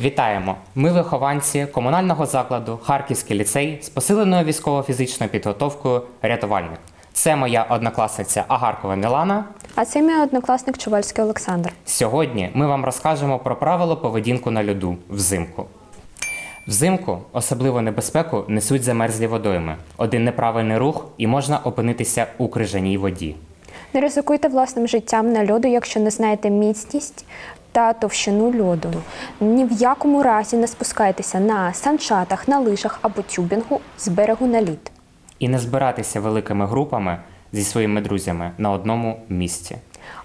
Вітаємо! Ми вихованці комунального закладу Харківський ліцей з посиленою військово-фізичною підготовкою рятувальник. Це моя однокласниця Агаркова Мілана. А це мій однокласник Чувальський Олександр. Сьогодні ми вам розкажемо про правила поведінку на льоду взимку. Взимку особливу небезпеку несуть замерзлі водойми. Один неправильний рух і можна опинитися у крижаній воді. Не ризикуйте власним життям на льоду, якщо не знаєте міцність та товщину льоду. Ні в якому разі не спускайтеся на санчатах, на лижах або тюбінгу з берегу на лід. І не збиратися великими групами зі своїми друзями на одному місці.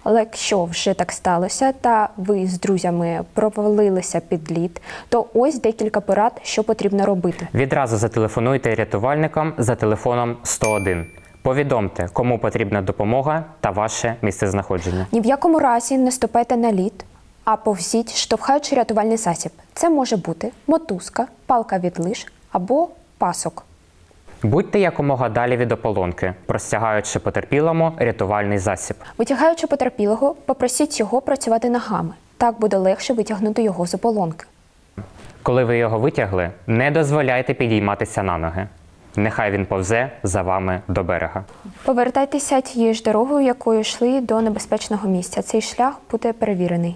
Але якщо вже так сталося, та ви з друзями провалилися під лід, то ось декілька порад, що потрібно робити. Відразу зателефонуйте рятувальникам за телефоном 101. Повідомте, кому потрібна допомога та ваше місцезнаходження. Ні в якому разі не ступайте на лід, а повзіть, штовхаючи рятувальний засіб. Це може бути мотузка, палка від лиж або пасок. Будьте якомога далі від ополонки, простягаючи потерпілому рятувальний засіб. Витягаючи потерпілого, попросіть його працювати ногами. Так буде легше витягнути його з ополонки. Коли ви його витягли, не дозволяйте підійматися на ноги. Нехай він повзе за вами до берега. Повертайтеся тією ж дорогою, якою йшли до небезпечного місця. Цей шлях буде перевірений.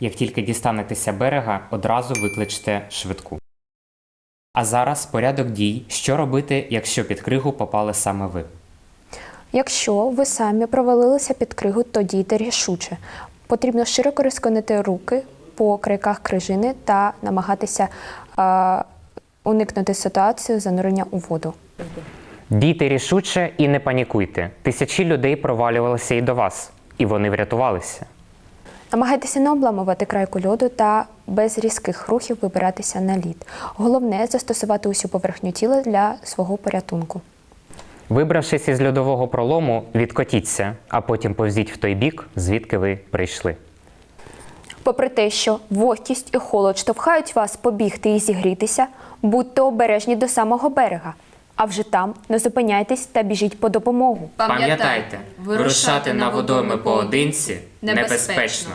Як тільки дістанетеся берега, одразу викличте швидку. А зараз порядок дій, що робити, якщо під кригу попали саме ви. Якщо ви самі провалилися під кригу, то дійте рішуче. Потрібно широко розкинути руки по крайках крижини та намагатися е, уникнути ситуацію занурення у воду. Дійте рішуче і не панікуйте. Тисячі людей провалювалися і до вас, і вони врятувалися. Намагайтеся не обламувати крайку льоду та без різких рухів вибиратися на лід. Головне застосувати усю поверхню тіла для свого порятунку. Вибравшись із льодового пролому, відкотіться, а потім повзіть в той бік, звідки ви прийшли. Попри те, що вогкість і холод штовхають вас побігти і зігрітися, будьте обережні до самого берега. А вже там не зупиняйтесь та біжіть по допомогу. Пам'ятайте, вирушати на водойми поодинці небезпечно.